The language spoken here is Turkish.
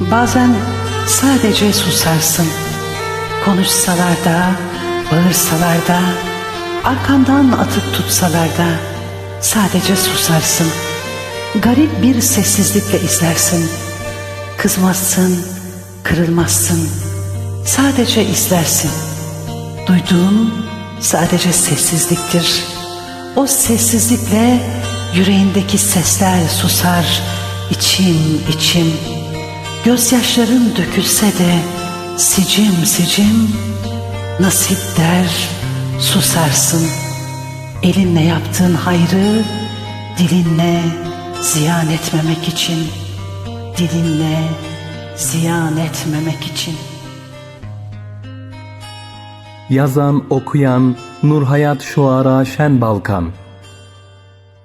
Bazen sadece susarsın. Konuşsalar da, bağırsalar da, arkandan atıp tutsalar da sadece susarsın. Garip bir sessizlikle izlersin. Kızmazsın, kırılmazsın. Sadece izlersin. Duyduğun sadece sessizliktir. O sessizlikle yüreğindeki sesler susar, içim içim. Gözyaşların dökülse de sicim sicim nasip der susarsın. Elinle yaptığın hayrı dilinle ziyan etmemek için, dilinle ziyan etmemek için. Yazan okuyan Nurhayat Şuara Şen Balkan